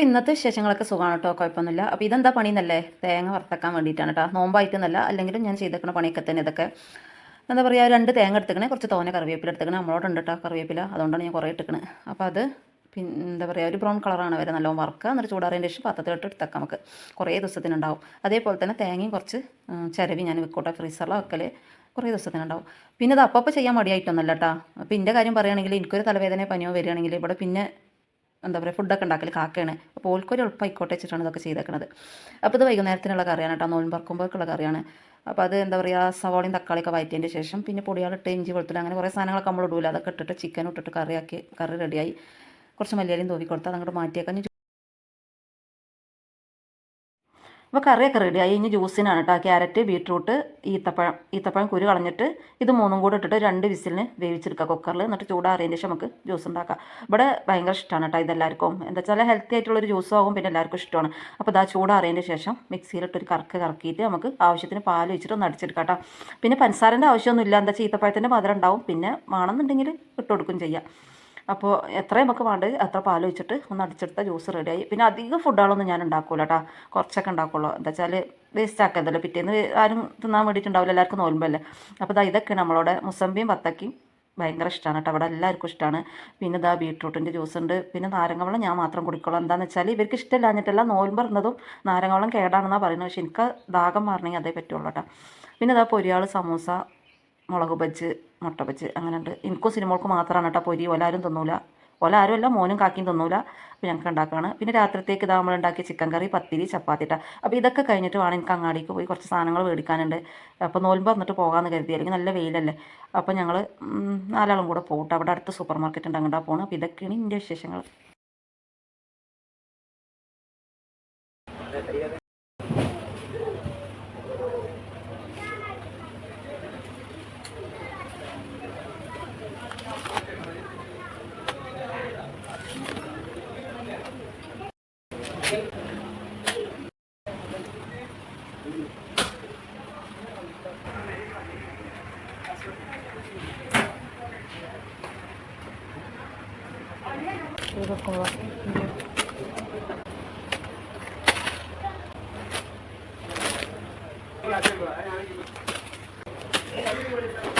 അപ്പോൾ ഇന്നത്തെ വിശേഷങ്ങളൊക്കെ സുഖമാണ് കേട്ടോ കുഴപ്പമൊന്നുമില്ല. അപ്പോൾ ഇതെന്താ പണിയെന്നല്ലേ തേങ്ങ വറുത്തക്കാൻ വേണ്ടിയിട്ടാണ് കേട്ടോ നോമ്പായിട്ടെന്നല്ല അല്ലെങ്കിലും ഞാൻ ചെയ്തേക്കുന്ന പണിയൊക്കെ തന്നെ ഇതൊക്കെ. എന്താ പറയുക രണ്ട് തേങ്ങ എടുത്തേക്കണേ കുറച്ച് തോന കറിവേപ്പില എടുത്തേക്കണേ. നമ്മളോടുണ്ട് കേട്ടോ കറിവേപ്പില. അതുകൊണ്ടാണ് ഞാൻ കുറേ ഇട്ടിക്കണേ. അപ്പോൾ അത് പിന്നെ എന്താ പറയുക ഒരു ബ്രൗൺ കളറാണ് വരെ. നല്ലോണം വറുക്കുക എന്നിട്ട് ചൂടാറിയതിന്റെ ശേഷം പത്രത്തിലിട്ട് എടുത്തേക്കാം നമുക്ക്. കുറേ ദിവസത്തിനുണ്ടാവും. അതേപോലെ തന്നെ തേങ്ങയും കുറച്ച് ചരവി ഞാൻ വെക്കോട്ടെ. ഫ്രീസറിലോ വെക്കൽ കുറേ ദിവസത്തിനുണ്ടാവും. പിന്നെ ഇത് അപ്പം ചെയ്യാൻ മടിയായിട്ടൊന്നല്ല കേട്ടോ അപ്പോൾ എന്റെ കാര്യം പറയുകയാണെങ്കിൽ എനിക്കൊരു തലവേദന പനിയോ വരികയാണെങ്കിൽ ഇവിടെ പിന്നെ എന്താ പറയുക ഫുഡൊക്കെ ഉണ്ടാക്കൽ കാക്കയാണ്. അപ്പോൾ ഓൽക്കൊരു എളുപ്പമായിക്കോട്ടെ വെച്ചിട്ടാണ് ഇതൊക്കെ ചെയ്തേക്കുന്നത് അപ്പോൾ ഇത് വൈകുന്നേരത്തിനുള്ള കറിയാണ് കേട്ടോ നോൻ പറക്കുമ്പോഴേക്കുള്ള കറിയാണ്. അപ്പോൾ അത് എന്താ പറയുക സവാളയും തക്കാളിയൊക്കെ വയറ്റിയതിന്റെ ശേഷം പിന്നെ പൊടിയാളിട്ട് ഇഞ്ചി വെളുത്തുള്ളി അങ്ങനെ കുറേ സാധനങ്ങളൊക്കെ നമ്മൾ ഇടൂല. അതൊക്കെ ഇട്ടിട്ട് ചിക്കൻ ഇട്ടിട്ട് കറിയാക്കി കറി റെഡിയായി കുറച്ച് മല്ലിയാലും തൂവി കൊടുത്താൽ അതങ്ങോട്ട് മാറ്റിയേക്കാൻ അപ്പോൾ കറിയൊക്കെ റെഡിയായി ഇനി ജ്യൂസിനാണ് കേട്ടോ ക്യാരറ്റ് ബീട്രൂട്ട് ഈത്തപ്പഴം. ഈത്തപ്പഴം കുരു കളഞ്ഞിട്ട് ഇത് മൂന്നും കൂടെ ഇട്ടിട്ട് രണ്ട് വിസിലിന് വേവിച്ചെടുക്കുക കുക്കറിൽ എന്നിട്ട് ചൂടാറിയതിന് ശേഷം നമുക്ക് ജ്യൂസ് ഉണ്ടാക്കാം. ഇവിടെ ഭയങ്കര ഇഷ്ടമാണ് കേട്ടോ ഇതെല്ലാവർക്കും എന്താ വെച്ചാൽ ഹെൽത്തി ആയിട്ടുള്ളൊരു ജ്യൂസും ആകും പിന്നെ എല്ലാവർക്കും ഇഷ്ടമാണ് അപ്പോൾ ഇതാ ചൂടാറിയതിന് ശേഷം മിക്സിയിലിട്ടൊരു കറക്ക് കറക്കിയിട്ട് നമുക്ക് ആവശ്യത്തിന് പാൽ വെച്ചിട്ട് ഒന്ന് അടിച്ചെടുക്കാം കേട്ടോ പിന്നെ പഞ്ചസാരന്റെ ആവശ്യമൊന്നുമില്ല. എന്താ വെച്ചാൽ ഈത്തപ്പഴത്തിന്റെ മധുരം ഉണ്ടാവും. പിന്നെ വേണമെന്നുണ്ടെങ്കിൽ ഇട്ട് കൊടുക്കും ചെയ്യാം. അപ്പോൾ എത്ര നമുക്ക് വേണ്ടത് അത്ര പാൽ വെച്ചിട്ട് ഒന്ന് അടിച്ചെടുത്ത ജ്യൂസ് റെഡിയായി പിന്നെ അധികം ഫുഡുകളൊന്നും ഞാൻ ഉണ്ടാക്കൂല കേട്ടോ കുറച്ചൊക്കെ ഉണ്ടാക്കുള്ളൂ. എന്താ വെച്ചാൽ വേസ്റ്റ് ആക്കരുതല്ലോ പിറ്റേന്ന് ആരും തിന്നാൻ വേണ്ടിയിട്ടുണ്ടാവില്ല. എല്ലാവർക്കും നോൽമ്പല്ലേ. അപ്പോൾ ഇതാ ഇതൊക്കെ നമ്മളവിടെ മുസമ്പിയും വത്തക്കയും ഭയങ്കര ഇഷ്ടമാണ് കേട്ടോ അവിടെ എല്ലാവർക്കും ഇഷ്ടമാണ് പിന്നെ ഇതാ ബീട്രൂട്ടിന്റെ ജ്യൂസ് ഉണ്ട്. പിന്നെ നാരങ്ങ വെള്ളം ഞാൻ മാത്രം കുടിക്കുള്ളൂ. എന്താണെന്ന് വെച്ചാൽ ഇവർക്ക് ഇഷ്ടമില്ലാഞ്ഞിട്ടല്ല നോൽമ്പ് പറഞ്ഞതും നാരങ്ങ വെള്ളം കേടാണെന്നാണ് പറയുന്നത്. പക്ഷെ എനിക്ക് ദാഹം മാറണമെങ്കിൽ അതേ പറ്റുള്ളൂ കേട്ടോ പിന്നെ ഇതാ പൊരിയാൾ സമൂസ മുളക് ബജ്ജ് മുട്ട ബജ്ജ് അങ്ങനെ ഉണ്ട് എനിക്കും സിനിമകൾക്ക് മാത്രമാണ് കേട്ടോ പൊരി. ഒലാരും തിന്നൂല. ഒല ആരും അല്ല മോനും കാക്കിയും തിന്നൂല. അപ്പോൾ ഞങ്ങൾക്ക് ഉണ്ടാക്കുകയാണ് പിന്നെ രാത്രിത്തേക്ക് ഇതാ നമ്മൾ ഉണ്ടാക്കിയ ചിക്കൻ കറി പത്തിരി ചപ്പാത്തി ഇട്ട അപ്പോൾ ഇതൊക്കെ കഴിഞ്ഞിട്ട് വേണം എനിക്ക് അങ്ങാടിക്ക് പോയി കുറച്ച് സാധനങ്ങൾ മേടിക്കാനുണ്ട്. അപ്പോൾ നോൽമ്പ് വന്നിട്ട് പോകാമെന്ന് കരുതി. അല്ലെങ്കിൽ നല്ല വെയിലല്ലേ. അപ്പോൾ ഞങ്ങൾ നാലാളും കൂടെ പോകട്ടെ അവിടെ അടുത്ത് സൂപ്പർ മാർക്കറ്റ് ഉണ്ട്. അങ്ങോട്ട് പോകണം അപ്പോൾ ഇതൊക്കെയാണ് എന്റെ വിശേഷങ്ങൾ. এরকম Thank you.